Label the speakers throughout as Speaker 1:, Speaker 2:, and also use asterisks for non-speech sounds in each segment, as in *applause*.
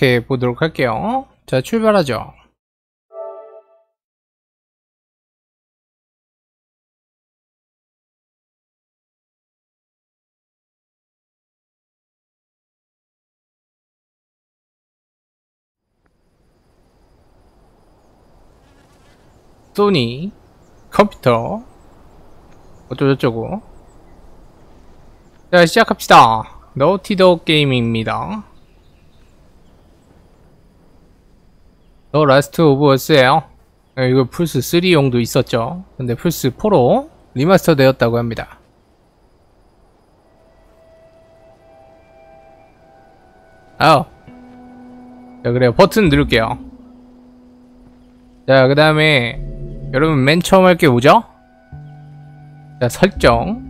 Speaker 1: 시작해 보도록 할게요. 자, 출발하죠. 소니 컴퓨터 어쩌고저쩌고 자 시작합시다 너티더 게임입니다 더 라스트 오브 어스에요. 이거 플스 3용도 있었죠. 근데 플스 4로 리마스터 되었다고 합니다. 아우 자 그래요. 버튼 누를게요. 자 그 다음에 여러분 맨 처음 할 게 뭐죠? 자 설정.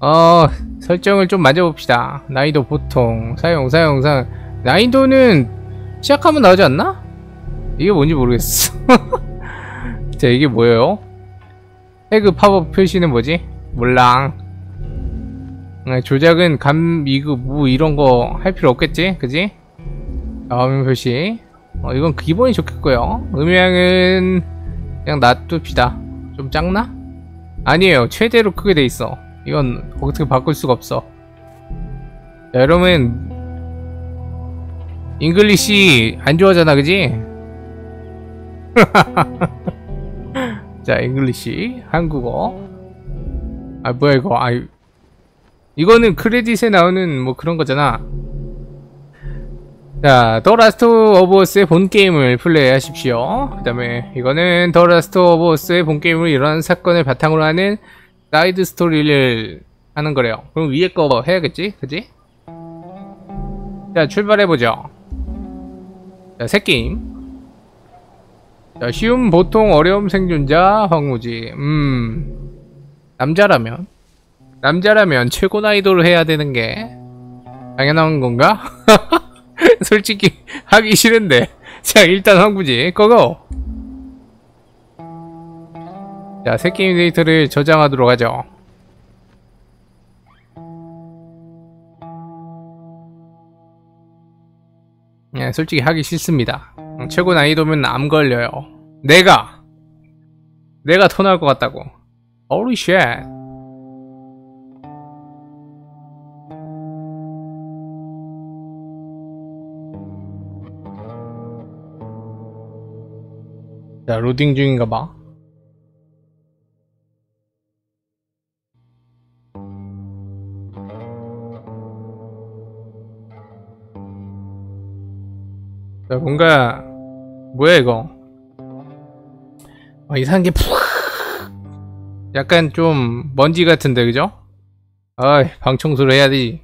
Speaker 1: 어 설정을 좀 만져봅시다. 난이도 보통. 사용 사용 사용. 난이도는 시작하면 나오지 않나? 이게 뭔지 모르겠어 *laughs* 자 이게 뭐예요? 태그 팝업 표시는 뭐지? 몰랑 아, 조작은 감, 미그, 무 이런 거 할 필요 없겠지? 그지? 화면 표시 어 이건 기본이 좋겠고요 음향은 그냥 놔둡시다 좀 작나? 아니에요 최대로 크게 돼 있어 이건 어떻게 바꿀 수가 없어 자, 여러분 잉글리시 안 좋아하잖아 그지? *laughs* 자 잉글리시 한국어 아 뭐야 이거 아 이거는 크레딧에 나오는 뭐 그런 거잖아 자, 더 라스트 오브 어스의 본 게임을 플레이하십시오. 그 다음에 이거는 더 라스트 오브 어스의 본 게임을 이런 사건을 바탕으로 하는 사이드 스토리를 하는 거래요. 그럼 위에 거 해야겠지? 그지? 자, 출발해보죠. 자, 새 게임. 자, 쉬움, 보통, 어려움, 생존자, 황무지. 음, 남자라면? 남자라면 최고 난이도를 해야 되는 게 당연한 건가? *laughs* 솔직히 하기 싫은데 자 일단 황부지 고고 자 새 게임 데이터를 저장하도록 하죠 네, 솔직히 하기 싫습니다. 음, 최고 난이도면 암 걸려요. 내가 내가 토 나올 것 같다고. Holy shit. 자, 로딩 중인가 봐. 자, 뭔가, 뭐야, 이거. 아, 이상한 게 푹! 약간 좀 먼지 같은데, 그죠? 아이, 방 청소를 해야 되지.